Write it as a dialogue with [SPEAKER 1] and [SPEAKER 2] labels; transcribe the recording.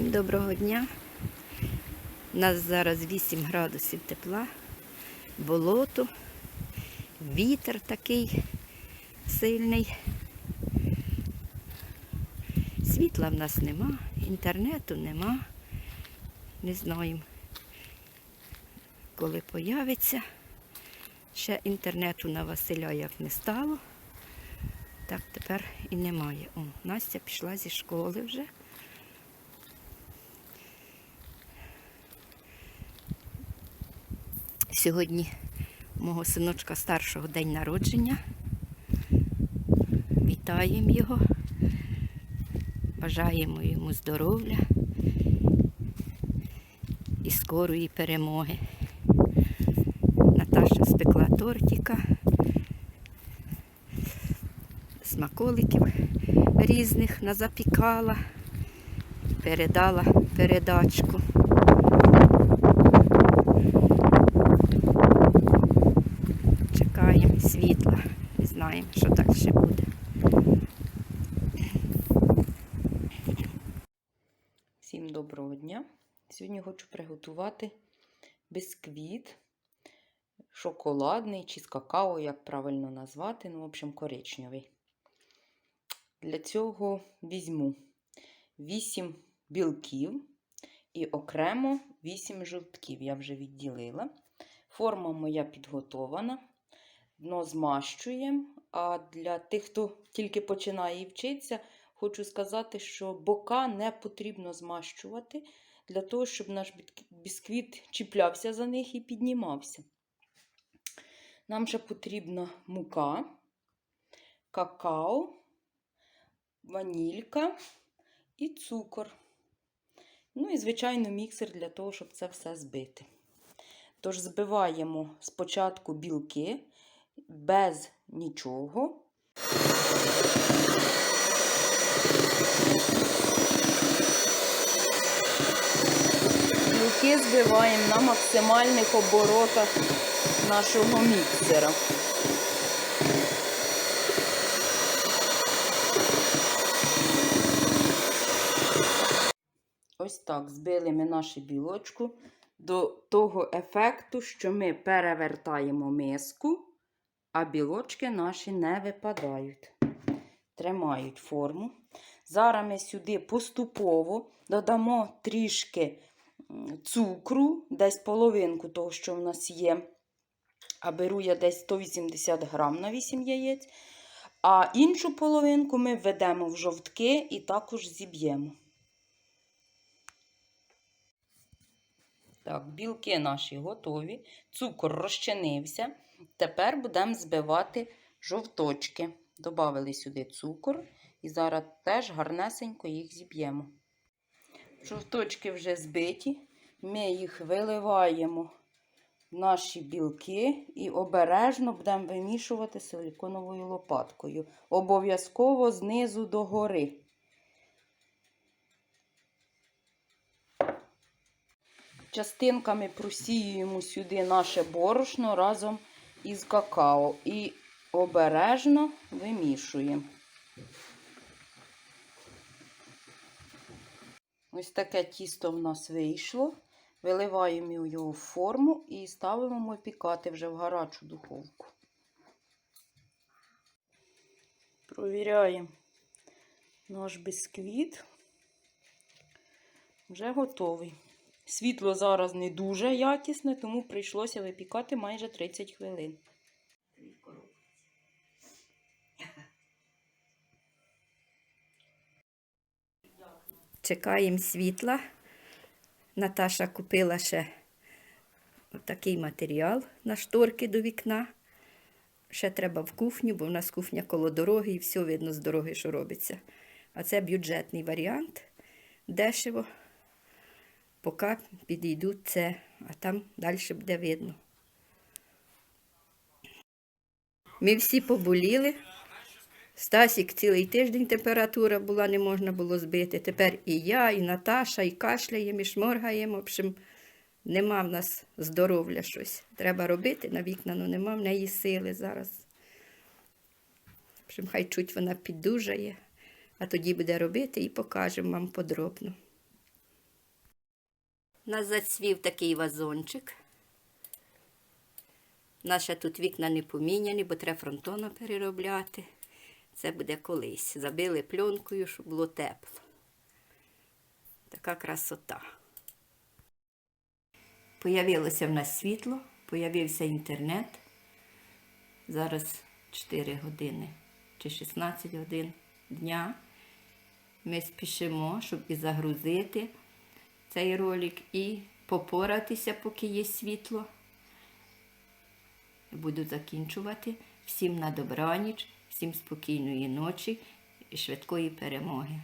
[SPEAKER 1] Всім доброго дня. У нас зараз 8 градусів тепла, болото, вітер такий сильний. Світла в нас нема, інтернету нема. Не знаємо, коли появиться. Ще інтернету на Василя як не стало. Так тепер і немає. О, Настя пішла зі школи вже. Сьогодні мого синочка старшого день народження. Вітаємо його, бажаємо йому здоров'я і скорої перемоги. Наташа спекла тортика, смаколиків різних назапікала, передала передачку. Чекаємо світла, не знаємо, що далі буде.
[SPEAKER 2] Всім доброго дня! Сьогодні хочу приготувати бисквіт шоколадний чи з какао, як правильно назвати, ну, в общем, коричневий. Для цього візьму 8 білків і окремо 8 жовтків. Я вже відділила. Форма моя підготована. Дно змащуємо. А для тих, хто тільки починає і вчитися, хочу сказати, що бока не потрібно змащувати для того, щоб наш бісквіт чіплявся за них і піднімався. Нам ще потрібна мука, какао, ванілька і цукор. Ну і, звичайно, міксер для того, щоб це все збити. Тож збиваємо спочатку білки без нічого. Білки збиваємо на максимальних оборотах нашого міксера. Ось так збили ми нашу білочку до того ефекту, що ми перевертаємо миску, а білочки наші не випадають. Тримають форму. Зараз ми сюди поступово додамо трішки цукру, десь половинку того, що в нас є. А беру я десь 180 грам на 8 яєць. А іншу половинку ми введемо в жовтки і також зіб'ємо. Так, білки наші готові. Цукор розчинився. Тепер будемо збивати жовточки. Добавили сюди цукор. І зараз теж гарнесенько їх зіб'ємо. Жовточки вже збиті. Ми їх виливаємо в наші білки і обережно будемо вимішувати силиконовою лопаткою. Обов'язково знизу до гори. Частинками просіюємо сюди наше борошно разом із какао і обережно вимішуємо. Ось таке тісто в нас вийшло. Виливаємо його в форму і ставимо випікати вже в гарячу духовку. Провіряємо наш бісквіт. Вже готовий. Світло зараз не дуже якісне, тому прийшлося випікати майже 30 хвилин.
[SPEAKER 1] Чекаємо світла. Наташа купила ще такий матеріал на шторки до вікна. Ще треба в кухню, бо в нас кухня коло дороги і все видно з дороги, що робиться. А це бюджетний варіант. Дешево. Поки підійдуть це, а там далі буде видно. Ми всі поболіли. Стасік цілий тиждень температура була, не можна було збити. Тепер і я, і Наташа, і кашляємо, і шморгаємо. В общем, нема в нас здоров'я щось. Треба робити на вікна, але нема в неї сили зараз. В общем, хай чуть вона піддужає, а тоді буде робити і покажемо вам подробно. Нас зацвів такий вазончик. Наші тут вікна не поміняні, бо треба фронтоном переробляти. Це буде колись. Забили пленкою, щоб було тепло. Така красота. Появилося в нас світло, появився інтернет. Зараз 4 години чи 16 годин дня. Ми спішимо, щоб і загрузити цей ролик і попоратися, поки є світло. Буду закінчувати. Всім на добраніч, всім спокійної ночі і швидкої перемоги.